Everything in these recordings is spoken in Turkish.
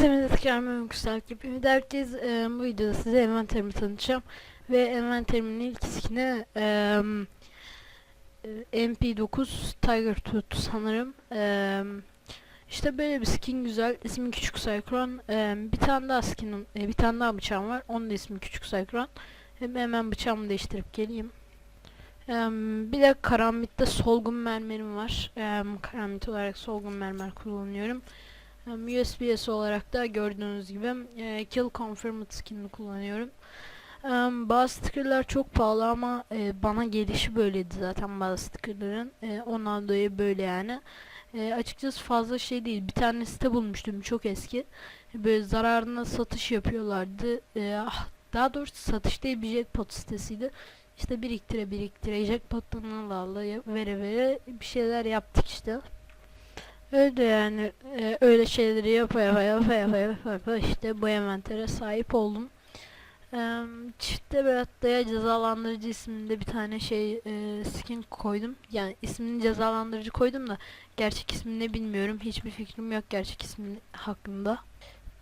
Emre Tekermen Güzel gibi. Herkes e, bu videoda size envanterimi tanıtacağım. Ve envanterimin ilk skini e, e, MP9 Tiger Tooth sanırım. E, işte böyle bir skin güzel. İsmi Küçük Cyclone. E, bir tane daha skinim, e, bir tane daha bıçağım var. Onun da ismi Küçük Cyclone. Hem hemen bıçağımı değiştirip geleyim. E, bir de karamitte solgun mermerim var. E, karamit olarak solgun mermer kullanıyorum. Hem USBS olarak da gördüğünüz gibi e, Kill Confirmed skinini kullanıyorum. E, bazı stickerlar çok pahalı ama e, bana gelişi böyleydi zaten bazı stickerların. E, ondan dolayı böyle yani. E, açıkçası fazla şey değil. Bir tane site bulmuştum çok eski. Böyle zararına satış yapıyorlardı. E, ah, daha doğrusu satış değil bir jackpot sitesiydi. İşte biriktire biriktire jackpot'tan ala ala vere vere bir şeyler yaptık işte. Öyle yani e, öyle şeyleri yapa yapa yapa yapa yapa, işte bu envantere sahip oldum. E, çifte Berat'ta'ya cezalandırıcı isminde bir tane şey e, skin koydum. Yani ismini cezalandırıcı koydum da gerçek ismini bilmiyorum. Hiçbir fikrim yok gerçek ismi hakkında.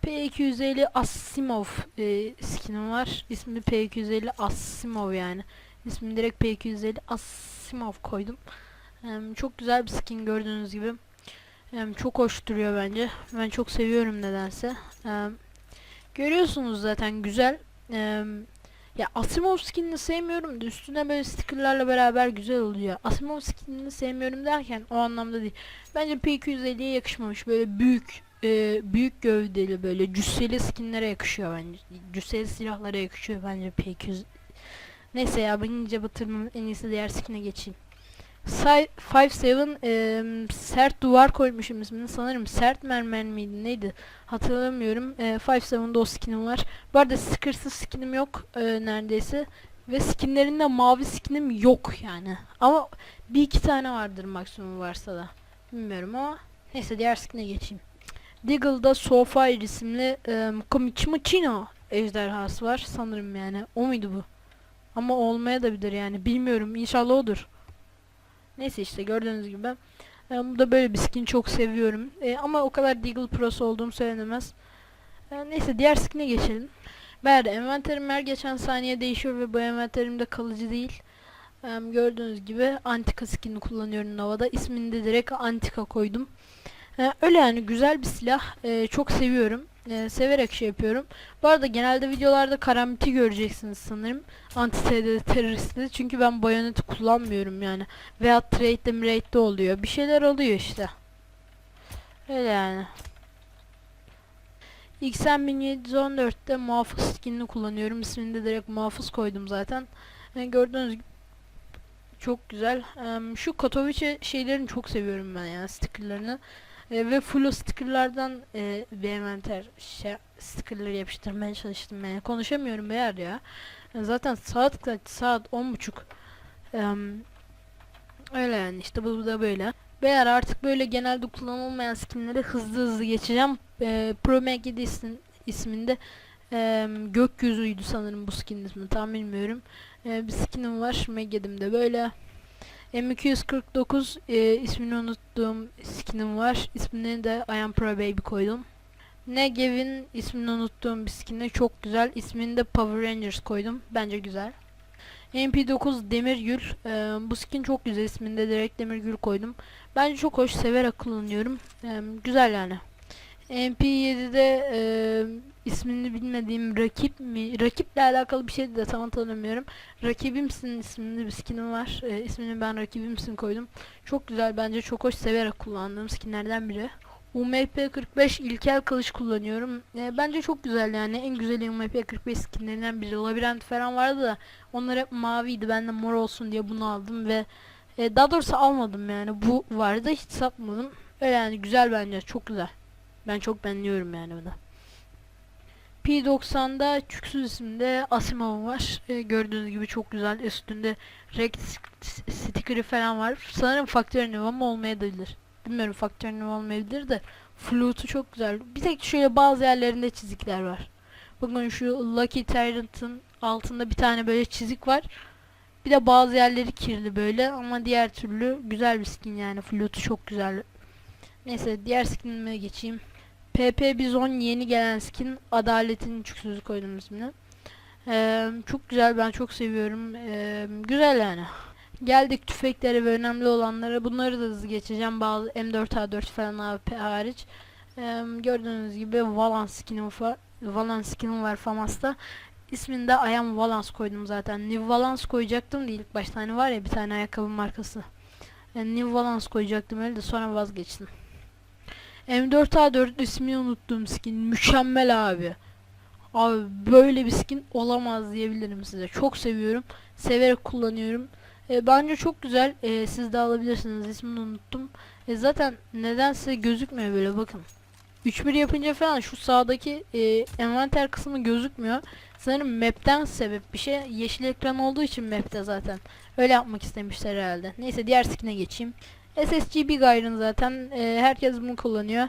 P250 Asimov e, skinim var. İsmi P250 Asimov yani. İsmini direkt P250 Asimov koydum. E, çok güzel bir skin gördüğünüz gibi. Yani çok hoş duruyor bence. Ben çok seviyorum nedense. Ee, görüyorsunuz zaten güzel. Ee, ya Asimov skinini sevmiyorum da üstüne böyle stickerlarla beraber güzel oluyor. Asimov skinini sevmiyorum derken o anlamda değil. Bence P250'ye yakışmamış. Böyle büyük e, büyük gövdeli böyle cüsseli skinlere yakışıyor bence. Cüsseli silahlara yakışıyor bence P200. Neyse ya ben iyice batırmam en iyisi diğer skine geçeyim. 57 e, sert duvar koymuşum ismini. Sanırım sert mermer miydi neydi? Hatırlamıyorum. E, 57'da o skinim var. Bu arada stickersız skinim yok e, neredeyse. Ve skinlerinde mavi skinim yok yani. Ama bir iki tane vardır maksimum varsa da. Bilmiyorum ama neyse diğer skine geçeyim. Deagle'da Soulfire isimli e, Komichimochino ejderhası var. Sanırım yani o muydu bu? Ama olmaya da bilir yani. Bilmiyorum. İnşallah odur Neyse işte gördüğünüz gibi ben bu da böyle bir skin çok seviyorum. E, ama o kadar Deagle Pro'su olduğum söylenemez. E, neyse diğer skin'e geçelim. Ben envanterim her geçen saniye değişiyor ve bu envanterimde kalıcı değil. E, gördüğünüz gibi Antika skin'i kullanıyorum Nova'da. İsmini de direkt Antika koydum. Öyle yani güzel bir silah. E, çok seviyorum. E, severek şey yapıyorum. Bu arada genelde videolarda karamiti göreceksiniz sanırım. Anti teröristi. Çünkü ben bayoneti kullanmıyorum yani. Veya trade'de mrade'de oluyor. Bir şeyler oluyor işte. Öyle yani. XM 1714'te muhafız skinini kullanıyorum. İsmini de direkt muhafız koydum zaten. Yani gördüğünüz gibi çok güzel. Şu Katowice şeylerini çok seviyorum ben ya stickerlarını. E, ve full stickerlardan e, bir şey, stickerları yapıştırmaya çalıştım yani konuşamıyorum beyler ya. Yani zaten saat kaç saat on buçuk. öyle yani işte bu da böyle. Beyler artık böyle genelde kullanılmayan skinleri hızlı hızlı geçeceğim. E, Pro Mag isminde e, gökyüzüydü sanırım bu skin ismi tam bilmiyorum. E, bir skinim var Meg'edim böyle. M249 e, ismini unuttuğum skinim var. İsmini de I am Pro Baby koydum. Negev'in ismini unuttuğum bir skini çok güzel. İsmini de Power Rangers koydum. Bence güzel. MP9 Demirgül. E, bu skin çok güzel. İsmini de direkt Demirgül koydum. Bence çok hoş. Severek kullanıyorum. E, güzel yani. MP7'de e, ismini bilmediğim rakip mi? Rakiple alakalı bir şeydi de tam hatırlamıyorum. Rakibimsin isimli bir skinim var. E, ismini ben rakibimsin koydum. Çok güzel bence çok hoş severek kullandığım skinlerden biri. UMP 45 ilkel kılıç kullanıyorum. E, bence çok güzel yani. En güzel UMP 45 skinlerinden biri. Labirent falan vardı da onlar hep maviydi. Ben de mor olsun diye bunu aldım ve e, daha doğrusu almadım yani. Bu vardı hiç satmadım. Öyle yani güzel bence. Çok güzel. Ben çok beğeniyorum yani bunu. P90'da Çüksüz isimde Asimov var. E, gördüğünüz gibi çok güzel. Üstünde Rect sticker'ı falan var. Sanırım Faktör Nova olmayabilir. Bilmiyorum Faktör Nova olmayabilir de Flute'u çok güzel. Bir tek şöyle bazı yerlerinde çizikler var. Bakın şu Lucky Tyrant'ın altında bir tane böyle çizik var. Bir de bazı yerleri kirli böyle ama diğer türlü güzel bir skin yani. Flute'u çok güzel. Neyse diğer skinime geçeyim. PP Bizon yeni gelen skin Adaletin Çüksüzü koydum ismini. Ee, çok güzel ben çok seviyorum. Ee, güzel yani. Geldik tüfeklere ve önemli olanlara. Bunları da hızlı geçeceğim. Bazı M4A4 falan AWP hariç. Ee, gördüğünüz gibi Valance skinim var. Valance skinim var Famas'ta. İsmini de I am Valance koydum zaten. New Valance koyacaktım değil ilk başta. Hani var ya bir tane ayakkabı markası. Yani New Valance koyacaktım öyle de sonra vazgeçtim. M4A4 ismini unuttuğum skin. Mükemmel abi. Abi böyle bir skin olamaz diyebilirim size. Çok seviyorum. Severek kullanıyorum. E, bence çok güzel. E, siz de alabilirsiniz. İsmini unuttum. E, zaten nedense gözükmüyor böyle bakın. 3-1 yapınca falan şu sağdaki e, envanter kısmı gözükmüyor. Sanırım map'ten sebep bir şey. Yeşil ekran olduğu için map'te zaten. Öyle yapmak istemişler herhalde. Neyse diğer skin'e geçeyim. SSG Big Iron zaten e, herkes bunu kullanıyor.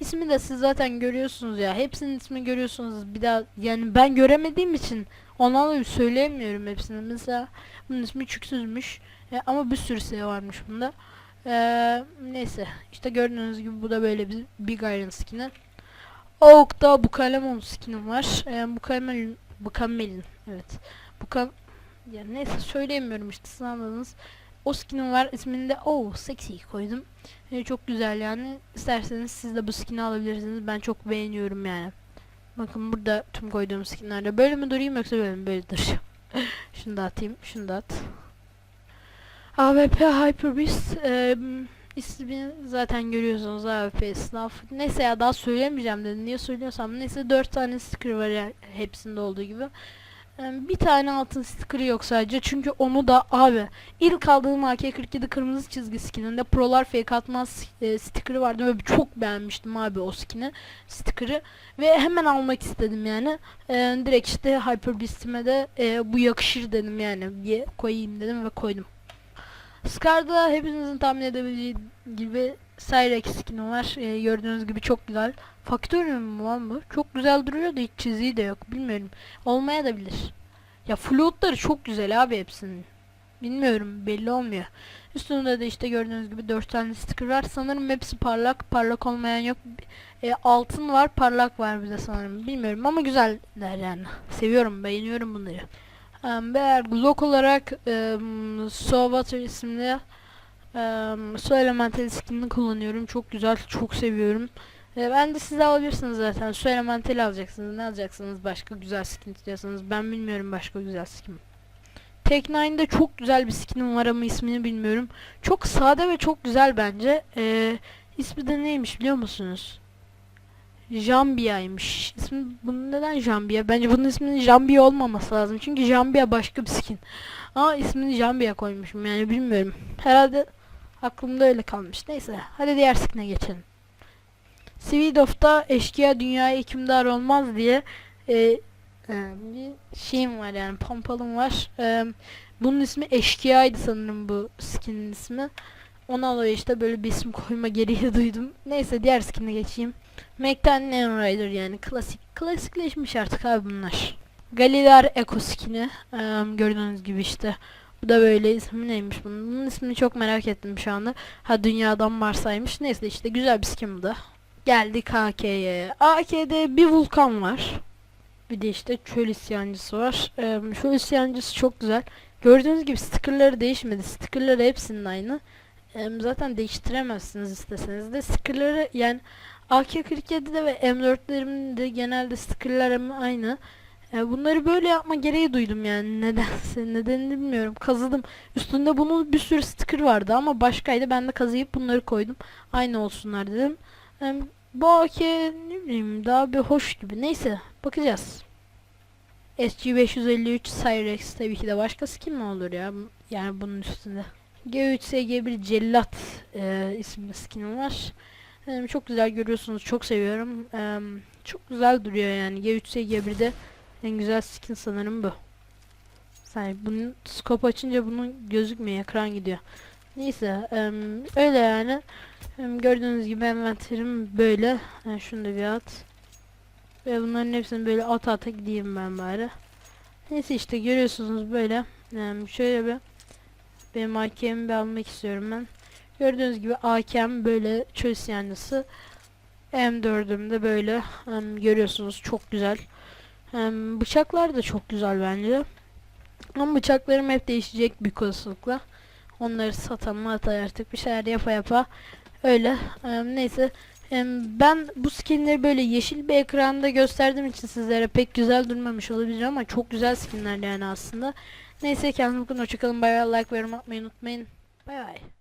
İsmi de siz zaten görüyorsunuz ya. Hepsinin ismini görüyorsunuz. Bir daha yani ben göremediğim için onlarla söyleyemiyorum hepsini. Mesela bunun ismi Çüksüzmüş. E, ama bir sürü şey varmış bunda. E, neyse işte gördüğünüz gibi bu da böyle bir Big Iron skin'i. Oak'ta bu kalemon skinim var. E, bu kalemon bu kamelin evet. Bu kam ya neyse söyleyemiyorum işte siz. O skinim var ismini de oh sexy koydum. E, çok güzel yani. İsterseniz siz de bu skin'i alabilirsiniz. Ben çok beğeniyorum yani. Bakın burada tüm koyduğum skinlerde. Böyle mi durayım yoksa böyle mi? Böyle duracağım. şunu da atayım. Şunu da at. AWP Hyper Beast. E, ismini zaten görüyorsunuz AWP Slav. Neyse ya daha söylemeyeceğim dedim. Niye söylüyorsam. Neyse 4 tane sticker var ya, hepsinde olduğu gibi. E, bir tane altın sticker'ı yok sadece. Çünkü onu da abi İlk aldığım AK-47 kırmızı çizgi skininde Prolar Fake atmaz e, sticker'ı vardı. Ve çok beğenmiştim abi o skin'i sticker'ı. Ve hemen almak istedim yani. E, direkt işte Hyper Beast'ime de e, bu yakışır dedim yani. Diye koyayım dedim ve koydum Scar'da hepinizin tahmin edebileceği gibi Cyrex skin'i var E, gördüğünüz gibi çok güzel Factory mi lan bu? Çok güzel duruyor da hiç çiziği de yok bilmiyorum olmaya da bilir ya floatları çok güzel abi hepsinin Bilmiyorum belli olmuyor. Üstünde de işte gördüğünüz gibi 4 tane sticker var. Sanırım hepsi parlak. Parlak olmayan yok. E, altın var parlak var bir de sanırım. Bilmiyorum ama güzeller yani. Seviyorum beğeniyorum bunları. Ve blok olarak Sovator isimli Su Elemental skinini kullanıyorum. Çok güzel. Çok seviyorum. E, ben de siz alabilirsiniz zaten. Su Elemental alacaksınız. Ne alacaksınız başka güzel skin istiyorsanız. Ben bilmiyorum başka güzel skin. Tek çok güzel bir skinim var ama ismini bilmiyorum. Çok sade ve çok güzel bence. Ee, ismi de neymiş biliyor musunuz? Jambia'ymış. İsmi bunun neden Jambia? Bence bunun isminin Jambia olmaması lazım. Çünkü Jambia başka bir skin. Ama ismini Jambia koymuşum yani bilmiyorum. Herhalde aklımda öyle kalmış. Neyse hadi diğer skin'e geçelim. Sweetof'ta eşkıya dünyaya hükümdar olmaz diye e, ee, bir şeyim var yani pompalım var. Ee, bunun ismi Eşkıya'ydı sanırım bu skinin ismi. Ona dolayı işte böyle bir isim koyma gereği duydum. Neyse diğer skin'e geçeyim. Mac'ten Neon Rider yani klasik. Klasikleşmiş artık abi bunlar. Galileo Eco skin'i. Ee, gördüğünüz gibi işte. Bu da böyle ismi neymiş bunun? Bunun ismini çok merak ettim şu anda. Ha dünyadan varsaymış. Neyse işte güzel bir skin bu da. Geldik AK'ye. AK'de bir vulkan var. Bir de işte çöl isyancısı var. Ee, çöl isyancısı çok güzel. Gördüğünüz gibi stickerları değişmedi. Stickerları hepsinin aynı. Ee, zaten değiştiremezsiniz isteseniz de. Stickerları yani AK-47'de ve M4'lerimde de genelde stickerlarım aynı. Ee, bunları böyle yapma gereği duydum yani nedense nedenini bilmiyorum. Kazıdım. Üstünde bunun bir sürü sticker vardı ama başkaydı. Ben de kazıyıp bunları koydum. Aynı olsunlar dedim. Bu AK ne bileyim daha bir hoş gibi. Neyse bakacağız. SG553 Cyrex tabii ki de başka skin mi olur ya? Yani bunun üstünde. G3SG1 Cellat e, isimli skinim var. E, çok güzel görüyorsunuz. Çok seviyorum. E, çok güzel duruyor yani. G3SG1'de en güzel skin sanırım bu. Yani bunun scope açınca bunun gözükmüyor. Ekran gidiyor. Neyse. E, öyle yani. Gördüğünüz gibi envanterim böyle. Yani şunu da bir at. Ve bunların hepsini böyle at ata gideyim ben bari. Neyse işte görüyorsunuz böyle. Yani şöyle bir benim AK'mi almak istiyorum ben. Gördüğünüz gibi AK'm böyle çöl isyancısı. M4'üm de böyle em, görüyorsunuz çok güzel. Em, bıçaklar da çok güzel bence. Ama bıçaklarım hep değişecek büyük olasılıkla. Onları satan mata artık bir şeyler yapa yapa öyle. Em, neyse Em, ben bu skinleri böyle yeşil bir ekranda gösterdiğim için sizlere pek güzel durmamış olabilir ama çok güzel skinler yani aslında. Neyse kendinize bakın hoşçakalın bay bay like ve yorum atmayı unutmayın. Bay bay.